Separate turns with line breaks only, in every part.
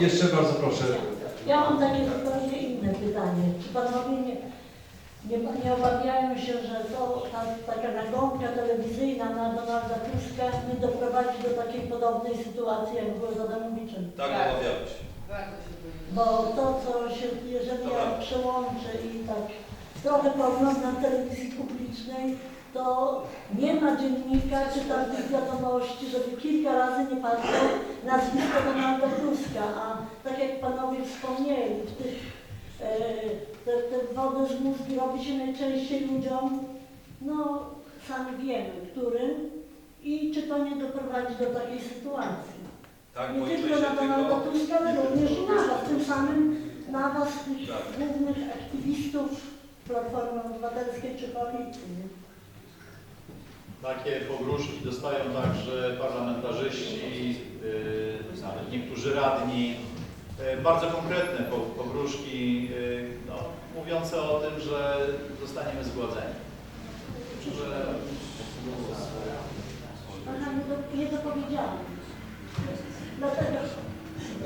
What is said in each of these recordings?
Jeszcze bardzo proszę.
Ja mam takie zupełnie inne pytanie. Czy panowie nie, nie, nie obawiają się, że to ta, taka nagonka telewizyjna na Donalda Tuska nie doprowadzi do takiej podobnej sytuacji, jak było z Adamowiczem?
Tak, obawiamy się.
Bo to, co się, jeżeli ja
Dobra.
przełączę i tak trochę pooglądam telewizji publicznej, to nie ma dziennika czy tam tych wiadomości, żeby kilka razy nie padło nazwisko Donalda Tuska, a tak jak panowie wspomnieli, w tych, e, te, te wody z mózgi robi się najczęściej ludziom, no sami wiemy, którym i czy to nie doprowadzi do takiej sytuacji.
Tak,
Nie tylko na Donalda. Tuska, ale
nie
również i na was, tym samym na was, tych
Tak.
głównych aktywistów Platformy Obywatelskiej czy Koalicji.
Takie pogróżki dostają także parlamentarzyści, yy, nawet niektórzy radni. Yy, Bardzo konkretne po- pogróżki, yy, no, mówiące o tym, że zostaniemy zgładzeni. Że
nie, do, nie dopowiedziałam. Dlatego,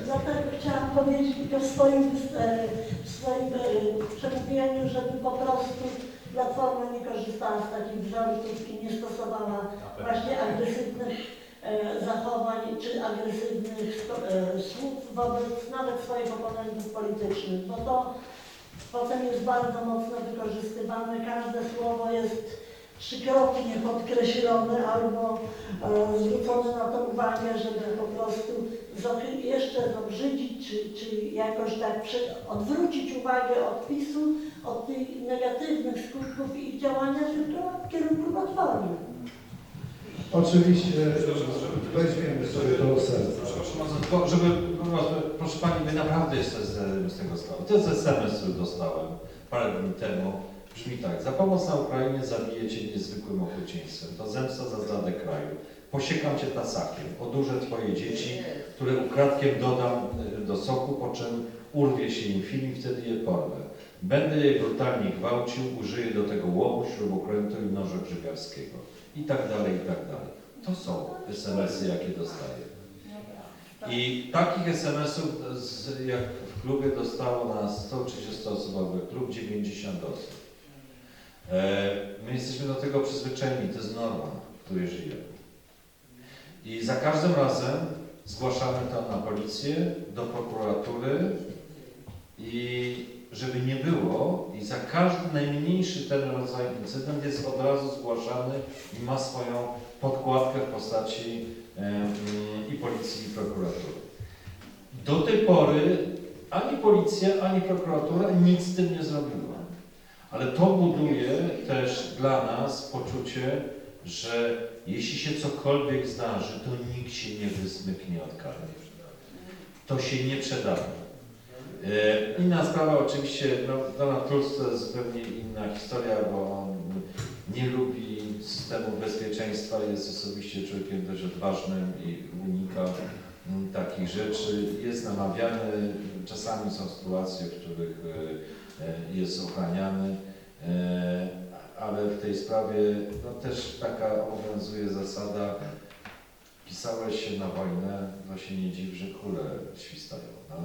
dlatego chciałam powiedzieć w swoim, e, w swoim e, przemówieniu, żeby po prostu Platforma nie korzystała z takich wzorców i nie stosowała właśnie agresywnych e, zachowań czy agresywnych e, słów wobec nawet swoich oponentów politycznych, bo to potem jest bardzo mocno wykorzystywane. Każde słowo jest trzykrotnie podkreślone albo e, zwrócone na to uwagę, żeby po prostu jeszcze zobrzydzić, czy, czy jakoś tak przy, odwrócić uwagę od PiSu, od tych negatywnych skutków ich działania tylko w kierunku Platformy.
Oczywiście weźmiemy sobie do serca.
Proszę bardzo, tylko żeby, proszę Pani, my naprawdę jesteśmy z, z tego sprawy. To jest SMS, który dostałem parę dni temu. Brzmi tak, za pomoc na Ukrainie zabiję Cię niezwykłym okrucieństwem. To zemsta za zdradę kraju. Posiekam Cię tasakiem, odurzę Twoje dzieci, które ukradkiem dodam y, do soku, po czym urwie się im film i wtedy je porwę. Będę je brutalnie gwałcił, użyję do tego łomu, śrubokrętu i noża grzybiarskiego. I tak dalej, i tak dalej. To są SMS-y, jakie dostaję. I takich SMS-ów, z- jak w klubie dostało na 130-osobowy klub 90 osób. E, My jesteśmy do tego przyzwyczajeni, to jest norma, w której żyjemy. I za każdym razem zgłaszamy to na policję, do prokuratury i żeby nie było, i za każdy najmniejszy ten rodzaj incydent jest od razu zgłaszany i ma swoją podkładkę w postaci em, i policji, i prokuratury. Do tej pory ani policja, ani prokuratura nic z tym nie zrobiła. Ale to buduje też dla nas poczucie, że jeśli się cokolwiek zdarzy, to nikt się nie wysmyknie od kary. To się nie przedawni. E, Inna sprawa oczywiście, no, Donald Tusk to jest zupełnie inna historia, bo on nie lubi systemu bezpieczeństwa, jest osobiście człowiekiem dość odważnym i unika mm, takich rzeczy. Jest namawiany, czasami są sytuacje, w których e, e, jest ochraniany, ale w tej sprawie no, też taka obowiązuje zasada pisałeś się na wojnę, to się nie dziw, że kule świstają. No?